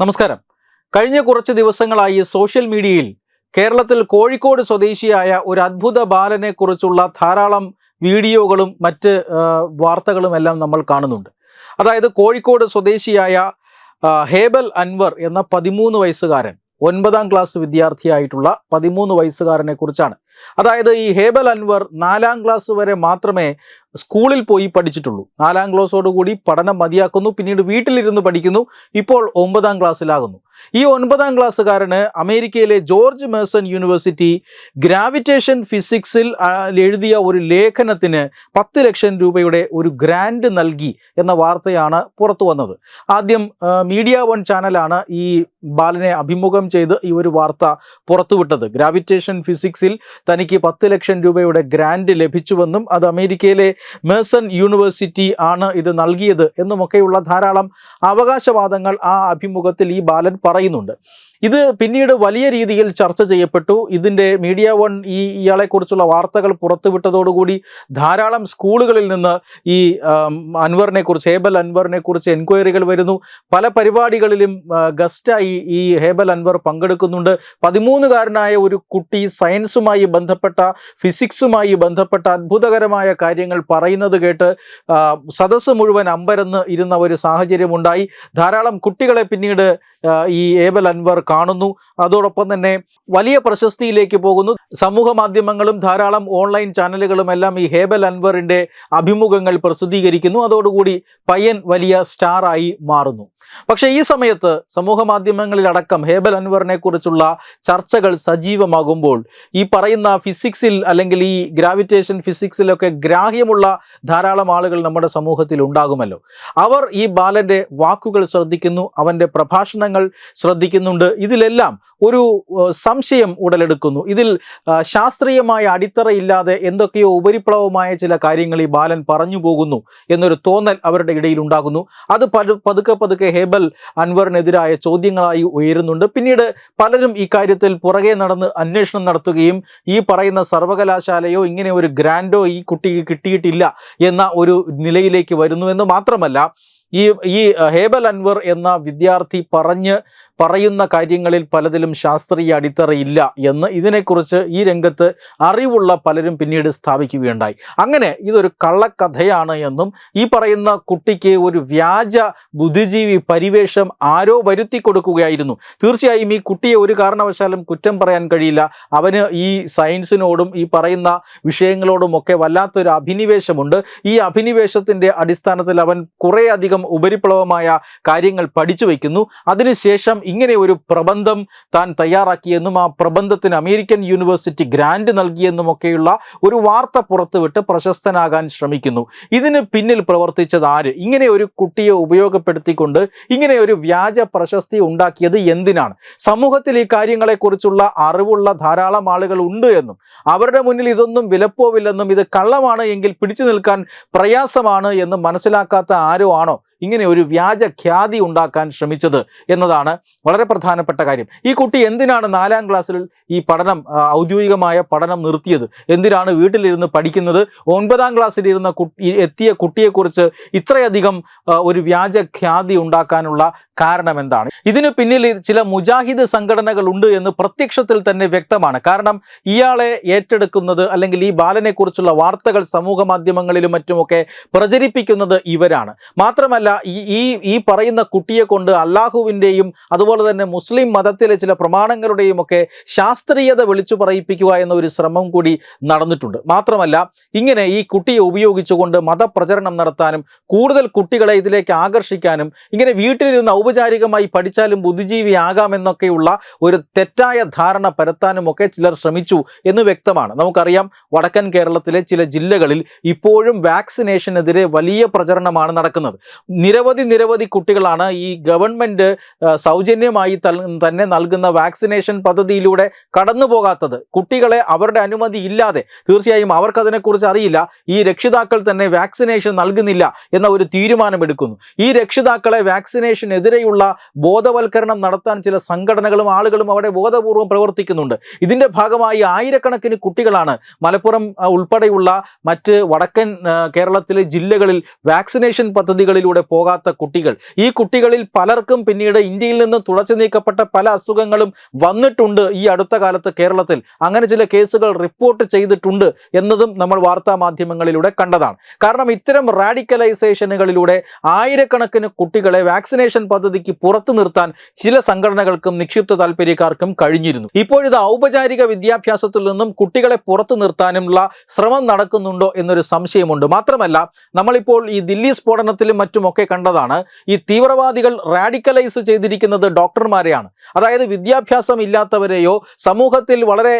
നമസ്കാരം. കഴിഞ്ഞ കുറച്ച് ദിവസങ്ങളായി സോഷ്യൽ മീഡിയയിൽ കേരളത്തിൽ കോഴിക്കോട് സ്വദേശിയായ ഒരു അത്ഭുത ബാലനെ കുറിച്ചുള്ള ധാരാളം വീഡിയോകളും മറ്റ് വാർത്തകളും എല്ലാം നമ്മൾ കാണുന്നുണ്ട്. അതായത് കോഴിക്കോട് സ്വദേശിയായ ഹേബൽ അൻവർ എന്ന പതിമൂന്ന് വയസ്സുകാരൻ ഒൻപതാം ക്ലാസ് വിദ്യാർത്ഥിയായിട്ടുള്ള പതിമൂന്ന് വയസ്സുകാരനെ കുറിച്ചാണ്. അതായത് ഈ ഹേബൽ അൻവർ നാലാം ക്ലാസ് വരെ മാത്രമേ സ്കൂളിൽ പോയി പഠിച്ചിട്ടുള്ളൂ. നാലാം ക്ലാസ്സോടുകൂടി പഠനം മതിയാക്കുന്നു പിന്നീട് വീട്ടിലിരുന്ന് പഠിക്കുന്നു ഇപ്പോൾ ഒമ്പതാം ക്ലാസ്സിലാകുന്നു. ഈ ഒൻപതാം ക്ലാസ്സുകാരന് അമേരിക്കയിലെ ജോർജ് മേഴ്സൺ യൂണിവേഴ്സിറ്റി ഗ്രാവിറ്റേഷൻ ഫിസിക്സിൽ എഴുതിയ ഒരു ലേഖനത്തിന് പത്ത് ലക്ഷം രൂപയുടെ ഒരു ഗ്രാൻഡ് നൽകി എന്ന വാർത്തയാണ് പുറത്തു വന്നത്. ആദ്യം മീഡിയ വൺ ചാനലാണ് ഈ ബാലനെ അഭിമുഖം ചെയ്ത് ഈ ഒരു വാർത്ത പുറത്തുവിട്ടത്. ഗ്രാവിറ്റേഷൻ ഫിസിക്സിൽ തനിക്ക് പത്ത് ലക്ഷം രൂപയുടെ ഗ്രാൻഡ് ലഭിച്ചുവെന്നും അത് അമേരിക്കയിലെ മേഴ്സൺ യൂണിവേഴ്സിറ്റി ആണ് ഇത് നൽകിയത് എന്നുമൊക്കെയുള്ള ധാരാളം അവകാശവാദങ്ങൾ ആ അഭിമുഖത്തിൽ ഈ ബാലൻ പറയുന്നുണ്ട്. ഇത് പിന്നീട് വലിയ രീതിയിൽ ചർച്ച ചെയ്യപ്പെട്ടു. ഇതിന്റെ മീഡിയ വൺ ഈ ഇയാളെക്കുറിച്ചുള്ള വാർത്തകൾ പുറത്തുവിട്ടതോടുകൂടി ധാരാളം സ്കൂളുകളിൽ നിന്ന് ഈ അൻവറിനെ കുറിച്ച് ഹേബൽ അൻവറിനെ കുറിച്ച് എൻക്വയറികൾ വരുന്നു. പല പരിപാടികളിലും ഗസ്റ്റായി ഈ ഹേബൽ അൻവർ പങ്കെടുക്കുന്നുണ്ട്. പതിമൂന്നുകാരനായ ഒരു കുട്ടി സയൻസുമായി ബന്ധപ്പെട്ട ഫിസിക്സുമായി ബന്ധപ്പെട്ട അത്ഭുതകരമായ കാര്യങ്ങൾ പറയുന്നത് കേട്ട് സദസ്സ് മുഴുവൻ അമ്പരന്ന് ഇരുന്ന ഒരു സാഹചര്യമുണ്ടായി. ധാരാളം കുട്ടികളെ പിന്നീട് ഈ ഏബൽ അൻവർ കാണുന്നു. അതോടൊപ്പം തന്നെ വലിയ പ്രശസ്തിയിലേക്ക് പോകുന്നു. സമൂഹ മാധ്യമങ്ങളും ധാരാളം ഓൺലൈൻ ചാനലുകളും എല്ലാം ഈ ഹേബൽ അൻവറിന്റെ അഭിമുഖങ്ങൾ പ്രസിദ്ധീകരിക്കുന്നു. അതോടുകൂടി പയ്യൻ വലിയ സ്റ്റാറായി മാറുന്നു. പക്ഷേ ഈ സമയത്ത് സമൂഹ മാധ്യമങ്ങളിലടക്കം ഹേബൽ അൻവറിനെ കുറിച്ചുള്ള ചർച്ചകൾ സജീവമാകുമ്പോൾ ഈ പറയുന്ന ഫിസിക്സിൽ അല്ലെങ്കിൽ ഈ ഗ്രാവിറ്റേഷൻ ഫിസിക്സിലൊക്കെ ഗ്രാഹ്യമുള്ള ധാരാളം ആളുകൾ നമ്മുടെ സമൂഹത്തിൽ ഉണ്ടാകുമല്ലോ. അവർ ഈ ബാലന്റെ വാക്കുകൾ ശ്രദ്ധിക്കുന്നു അവന്റെ പ്രഭാഷണങ്ങൾ ശ്രദ്ധിക്കുന്നുണ്ട്. ഇതിലെല്ലാം ഒരു സംശയം ഉടലെടുക്കുന്നു. ഇതിൽ ശാസ്ത്രീയമായ അടിത്തറയില്ലാതെ എന്തൊക്കെയോ ഉപരിപ്ലവമായ ചില കാര്യങ്ങൾ ഈ ബാലൻ പറഞ്ഞു പോകുന്നു എന്നൊരു തോന്നൽ അവരുടെ ഇടയിൽ ഉണ്ടാകുന്നു. അത് പതു പതുക്കെ പതുക്കെ ഹേബൽ അൻവറിനെതിരായ ചോദ്യങ്ങളായി ഉയരുന്നുണ്ട്. പിന്നീട് പലരും ഈ കാര്യത്തിൽ പുറകെ നടന്ന് അന്വേഷണം നടത്തുകയും ഈ പറയുന്ന സർവകലാശാലയോ ഇങ്ങനെ ഒരു ഗ്രാൻഡോ ഈ കുട്ടിക്ക് കിട്ടിയിട്ടില്ല എന്ന ഒരു നിലയിലേക്ക് വരുന്നു എന്ന് മാത്രമല്ല ഈ ഈ ഹേബൽ അൻവർ എന്ന വിദ്യാർത്ഥി പറഞ്ഞ് പറയുന്ന കാര്യങ്ങളിൽ പലതിലും ശാസ്ത്രീയ അടിത്തറയില്ല എന്ന് ഇതിനെക്കുറിച്ച് ഈ രംഗത്ത് അറിവുള്ള പലരും പിന്നീട് സ്ഥാപിക്കുകയുണ്ടായി. അങ്ങനെ ഇതൊരു കള്ളക്കഥയാണ് എന്നും ഈ പറയുന്ന കുട്ടിക്ക് ഒരു വ്യാജ ബുദ്ധിജീവി പരിവേഷം ആരോ വരുത്തി കൊടുക്കുകയായിരുന്നു. തീർച്ചയായും ഈ കുട്ടിയെ ഒരു കാരണവശാലും കുറ്റം പറയാൻ കഴിയില്ല. അവന് ഈ സയൻസിനോടും ഈ പറയുന്ന വിഷയങ്ങളോടുമൊക്കെ വല്ലാത്തൊരു അഭിനിവേശമുണ്ട്. ഈ അഭിനിവേശത്തിന്റെ അടിസ്ഥാനത്തിൽ അവൻ കുറേയധികം ഉപരിപ്ലവമായ കാര്യങ്ങൾ പഠിച്ചു വയ്ക്കുന്നു. അതിനുശേഷം ഇങ്ങനെ ഒരു പ്രബന്ധം താൻ തയ്യാറാക്കിയെന്നും ആ പ്രബന്ധത്തിന് അമേരിക്കൻ യൂണിവേഴ്സിറ്റി ഗ്രാൻഡ് നൽകിയെന്നുമൊക്കെയുള്ള ഒരു വാർത്ത പുറത്തുവിട്ട് പ്രശസ്തനാകാൻ ശ്രമിക്കുന്നു. ഇതിന് പിന്നിൽ പ്രവർത്തിച്ചത് ആര്? ഇങ്ങനെ ഒരു കുട്ടിയെ ഉപയോഗപ്പെടുത്തിക്കൊണ്ട് ഇങ്ങനെ ഒരു വ്യാജ പ്രശസ്തി ഉണ്ടാക്കിയത് എന്തിനാണ്? സമൂഹത്തിൽ ഈ കാര്യങ്ങളെക്കുറിച്ചുള്ള അറിവുള്ള ധാരാളം ആളുകൾ ഉണ്ട് എന്നും അവരുടെ മുന്നിൽ ഇതൊന്നും വിലപ്പോവില്ലെന്നും ഇത് കള്ളമാണ് എങ്കിൽ പിടിച്ചു നിൽക്കാൻ പ്രയാസമാണ് എന്ന് മനസ്സിലാക്കാത്ത ആരോ ആണോ? ഇങ്ങനെ ഒരു വ്യാജ ഖ്യാതി ഉണ്ടാക്കാൻ ശ്രമിച്ചത് എന്നതാണ് വളരെ പ്രധാനപ്പെട്ട കാര്യം. ഈ കുട്ടി എന്തിനാണ് നാലാം ക്ലാസ്സിൽ ഈ പഠനം ഔദ്യോഗികമായ പഠനം നിർത്തിയത്? എന്തിനാണ് വീട്ടിലിരുന്ന് പഠിക്കുന്നത്? ഒൻപതാം ക്ലാസ്സിലിരുന്ന കുട്ടി എത്തിയ കുട്ടിയെക്കുറിച്ച് ഇത്രയധികം ഒരു വ്യാജ ഖ്യാതി ഉണ്ടാക്കാനുള്ള കാരണം എന്താണ്? ഇതിന് പിന്നിൽ ചില മുജാഹിദ് സംഘടനകൾ ഉണ്ട് എന്ന് പ്രത്യക്ഷത്തിൽ തന്നെ വ്യക്തമാണ്. കാരണം ഇയാളെ ഏറ്റെടുക്കുന്നത് അല്ലെങ്കിൽ ഈ ബാലനെക്കുറിച്ചുള്ള വാർത്തകൾ സമൂഹ മാധ്യമങ്ങളിലും മറ്റുമൊക്കെ പ്രചരിപ്പിക്കുന്നത് ഇവരാണ്. മാത്രമല്ല ഈ ഈ ഈ പറയുന്ന കുട്ടിയെ കൊണ്ട് അള്ളാഹുവിന്റെയും അതുപോലെ തന്നെ മുസ്ലിം മതത്തിലെ ചില പ്രമാണങ്ങളുടെയും ഒക്കെ ശാസ്ത്രീയത വിളിച്ചു പറയിപ്പിക്കുക എന്ന ഒരു ശ്രമം കൂടി നടന്നിട്ടുണ്ട്. മാത്രമല്ല ഇങ്ങനെ ഈ കുട്ടിയെ ഉപയോഗിച്ചുകൊണ്ട് മതപ്രചരണം നടത്താനും കൂടുതൽ കുട്ടികളെ ഇതിലേക്ക് ആകർഷിക്കാനും ഇങ്ങനെ വീട്ടിലിരുന്ന് ഔപചാരികമായി പഠിച്ചാലും ബുദ്ധിജീവി ബുദ്ധിജീവിയാകാമെന്നൊക്കെയുള്ള ഒരു തെറ്റായ ധാരണ പരത്താനും ഒക്കെ ചിലർ ശ്രമിച്ചു എന്ന് വ്യക്തമാണ്. നമുക്കറിയാം വടക്കൻ കേരളത്തിലെ ചില ജില്ലകളിൽ ഇപ്പോഴും വാക്സിനേഷനെതിരെ വലിയ പ്രചരണമാണ് നടക്കുന്നത്. നിരവധി നിരവധി കുട്ടികളാണ് ഈ ഗവൺമെന്റ് സൗജന്യമായി തന്നെ നൽകുന്ന വാക്സിനേഷൻ പദ്ധതിയിലൂടെ കടന്നു പോകാത്തത്. കുട്ടികളെ അവരുടെ അനുമതി ഇല്ലാതെ. തീർച്ചയായും അവർക്കതിനെക്കുറിച്ച് അറിയില്ല. ഈ രക്ഷിതാക്കൾ തന്നെ വാക്സിനേഷൻ നൽകുന്നില്ല എന്ന ഒരു തീരുമാനമെടുക്കുന്നു. ഈ രക്ഷിതാക്കളെ വാക്സിനേഷനെതിരെയുള്ള ബോധവൽക്കരണം നടത്താൻ ചില സംഘടനകളും ആളുകളും അവിടെ ബോധപൂർവം പ്രവർത്തിക്കുന്നുണ്ട്. ഇതിന്റെ ഭാഗമായി ആയിരക്കണക്കിന് കുട്ടികളാണ് മലപ്പുറം ഉൾപ്പെടെയുള്ള മറ്റ് വടക്കൻ കേരളത്തിലെ ജില്ലകളിൽ വാക്സിനേഷൻ പദ്ധതികളിലൂടെ പോകാത്ത കുട്ടികൾ. ഈ കുട്ടികളിൽ പലർക്കും പിന്നീട് ഇന്ത്യയിൽ നിന്ന് തുടച്ചു നീക്കപ്പെട്ട പല അസുഖങ്ങളും വന്നിട്ടുണ്ട് ഈ അടുത്ത കാലത്ത് കേരളത്തിൽ. അങ്ങനെ ചില കേസുകൾ റിപ്പോർട്ട് ചെയ്തിട്ടുണ്ട് എന്നതും നമ്മൾ വാർത്താ മാധ്യമങ്ങളിലൂടെ കണ്ടതാണ്. കാരണം ഇത്തരം റാഡിക്കലൈസേഷനുകളിലൂടെ ആയിരക്കണക്കിന് കുട്ടികളെ വാക്സിനേഷൻ പദ്ധതിക്ക് പുറത്തു നിർത്താൻ ചില സംഘടനകൾക്കും നിക്ഷിപ്ത താല്പര്യക്കാർക്കും കഴിഞ്ഞിരുന്നു. ഇപ്പോഴിത് ഔപചാരിക വിദ്യാഭ്യാസത്തിൽ നിന്നും കുട്ടികളെ പുറത്തു നിർത്താനുള്ള ശ്രമം നടക്കുന്നുണ്ടോ എന്നൊരു സംശയമുണ്ട്. മാത്രമല്ല നമ്മളിപ്പോൾ ഈ ദില്ലി സ്ഫോടനത്തിലും മറ്റുമൊക്കെ കണ്ടതാണ് ഈ തീവ്രവാദികൾ റാഡിക്കലൈസ് ചെയ്തിരിക്കുന്നത് ഡോക്ടർമാരെയാണ്. അതായത് വിദ്യാഭ്യാസം ഇല്ലാത്തവരെയോ സമൂഹത്തിൽ വളരെ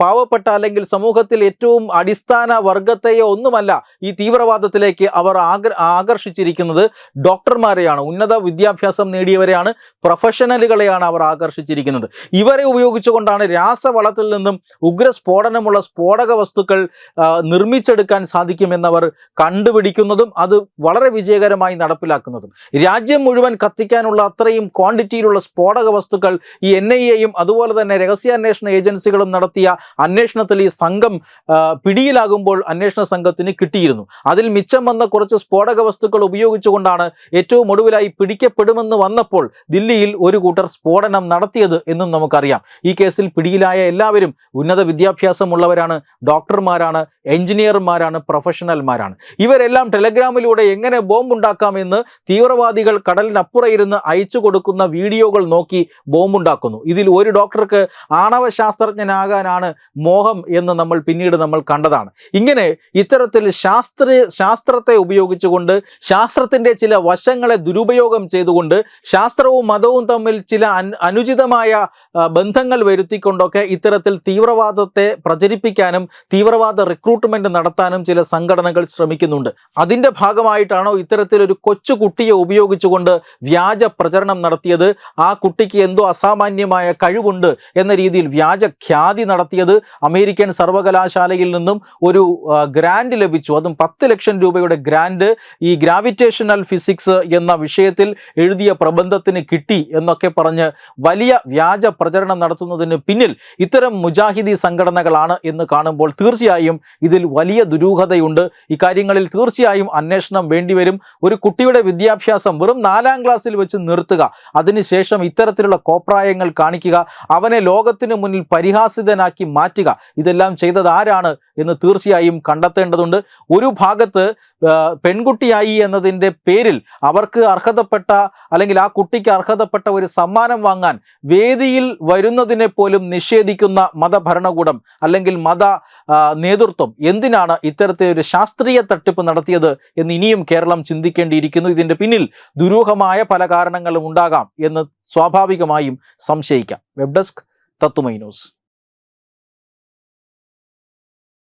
പാവപ്പെട്ട അല്ലെങ്കിൽ സമൂഹത്തിൽ ഏറ്റവും അടിസ്ഥാന വർഗത്തെയോ ഒന്നുമല്ല ഈ തീവ്രവാദത്തിലേക്ക് അവർ ആകർഷിച്ചിരിക്കുന്നത് ഡോക്ടർമാരെയാണ്. ഉന്നത വിദ്യാഭ്യാസം നേടിയവരെയാണ് പ്രൊഫഷണലുകളെയാണ് അവർ ആകർഷിച്ചിരിക്കുന്നത്. ഇവരെ ഉപയോഗിച്ചുകൊണ്ടാണ് രാസവളത്തിൽ നിന്നും ഉഗ്ര സ്ഫോടനമുള്ള സ്ഫോടക വസ്തുക്കൾ നിർമ്മിച്ചെടുക്കാൻ സാധിക്കുമെന്നവർ കണ്ടുപിടിക്കുന്നതും അത് വളരെ വിജയകരമായി നടപ്പിലാക്കുന്നതും. രാജ്യം മുഴുവൻ കത്തിക്കാനുള്ള അത്രയും ക്വാണ്ടിറ്റിയിലുള്ള സ്ഫോടക വസ്തുക്കൾ ഈ എൻ ഐ എയും അതുപോലെ തന്നെ രഹസ്യാന്വേഷണ ഏജൻസികളും നടത്തിയ അന്വേഷണത്തിൽ ഈ സംഘം പിടിയിലാകുമ്പോൾ അന്വേഷണ സംഘത്തിന് കിട്ടിയിരുന്നു. അതിൽ മിച്ചം വന്ന കുറച്ച് സ്ഫോടക വസ്തുക്കൾ ഉപയോഗിച്ചുകൊണ്ടാണ് ഏറ്റവും ഒടുവിലായി പിടിക്കപ്പെടുമെന്ന് വന്നപ്പോൾ ദില്ലിയിൽ ഒരു കൂട്ടർ സ്ഫോടനം നടത്തിയത് എന്നും നമുക്കറിയാം. ഈ കേസിൽ പിടിയിലായ എല്ലാവരും ഉന്നത വിദ്യാഭ്യാസമുള്ളവരാണ് ഡോക്ടർമാരാണ് എഞ്ചിനീയർമാരാണ് പ്രൊഫഷണൽമാരാണ്. ഇവരെല്ലാം ടെലഗ്രാമിലൂടെ എങ്ങനെ ബോംബുണ്ടാക്കാമെന്ന് തീവ്രവാദികൾ കടലിനപ്പുറം ഇരുന്ന് അയച്ചു കൊടുക്കുന്ന വീഡിയോകൾ നോക്കി ബോംബുണ്ടാക്കുന്നു. ഇതിൽ ഒരു ഡോക്ടർക്ക് ആണവ ശാസ്ത്രജ്ഞനാകാനാണ് മോഹം എന്ന് നമ്മൾ പിന്നീട് നമ്മൾ കണ്ടതാണ്. ഇങ്ങനെ ഇത്തരത്തിൽ ശാസ്ത്ര ശാസ്ത്രത്തെ ഉപയോഗിച്ചുകൊണ്ട് ശാസ്ത്രത്തിന്റെ ചില വശങ്ങളെ ദുരുപയോഗം ചെയ്തുകൊണ്ട് ശാസ്ത്രവും മതവും തമ്മിൽ ചില അനുചിതമായ ബന്ധങ്ങൾ വരുത്തിക്കൊണ്ടൊക്കെ ഇത്തരത്തിൽ തീവ്രവാദത്തെ പ്രചരിപ്പിക്കാനും തീവ്രവാദ റിക്രൂട്ട്മെന്റ് നടത്താനും ചില സംഘടനകൾ ശ്രമിക്കുന്നുണ്ട്. അതിന്റെ ഭാഗമായിട്ടാണോ ഇത്തരത്തിലൊരു കൊച്ചു കുട്ടിയെ ഉപയോഗിച്ചുകൊണ്ട് വ്യാജ പ്രചരണം നടത്തിയത് ആ കുട്ടിക്ക് എന്തോ അസാമാന്യമായ കഴിവുണ്ട് എന്ന രീതിയിൽ വ്യാജ ഖ്യാതി നടത്തിയത് അമേരിക്കൻ സർവകലാശാലയിൽ നിന്നും ഒരു ഗ്രാൻഡ് ലഭിച്ചു. അതും പത്ത് ലക്ഷം രൂപയുടെ ഗ്രാൻഡ്. ഈ ഗ്രാവിറ്റേഷണൽ ഫിസിക്സ് എന്ന വിഷയത്തിൽ എഴുതിയ പ്രബന്ധത്തിന് കിട്ടി എന്നൊക്കെ പറഞ്ഞ് വലിയ വ്യാജ പ്രചരണം നടത്തുന്നതിന് പിന്നിൽ ഇത്തരം മുജാഹിദി സംഘടനകളാണ് എന്ന് കാണുമ്പോൾ തീർച്ചയായും ഇതിൽ വലിയ ദുരൂഹതയുണ്ട്. ഇക്കാര്യങ്ങളിൽ തീർച്ചയായും അന്വേഷണം വേണ്ടിവരും. ഒരു കുട്ടിയുടെ വിദ്യാഭ്യാസം വെറും നാലാം ക്ലാസ്സിൽ വെച്ച് നിർത്തുക. അതിനുശേഷം ഇത്തരത്തിലുള്ള കോപ്രായങ്ങൾ കാണിക്കുക. അവനെ ലോകത്തിന് മുന്നിൽ പരിഹാസിതനാക്കി മാറ്റുക. ഇതെല്ലാം ചെയ്തത് ആരാണ് എന്ന് തീർച്ചയായും കണ്ടെത്തേണ്ടതുണ്ട്. ഒരു ഭാഗത്ത് പെൺകുട്ടിയായി എന്നതിന്റെ പേരിൽ അവർക്ക് അർഹതപ്പെട്ട അല്ലെങ്കിൽ ആ കുട്ടിക്ക് അർഹതപ്പെട്ട ഒരു സമ്മാനം വാങ്ങാൻ വേദിയിൽ വരുന്നതിനെ പോലും നിഷേധിക്കുന്ന മതഭരണകൂടം അല്ലെങ്കിൽ മത നേതൃത്വം എന്തിനാണ് ഇത്തരത്തിൽ ഒരു ശാസ്ത്രീയ തട്ടിപ്പ് നടത്തിയത് എന്ന് ഇനിയും കേരളം ചിന്തിക്കേണ്ടിയിരിക്കുന്നു ഇതിന്റെ പിന്നിൽ ദുരൂഹമായ പല കാരണങ്ങളും ഉണ്ടാകാം എന്ന് സ്വാഭാവികമായും സംശയിക്കാം. വെബ് ഡെസ്ക് തത്തുമൈ ന്യൂസ്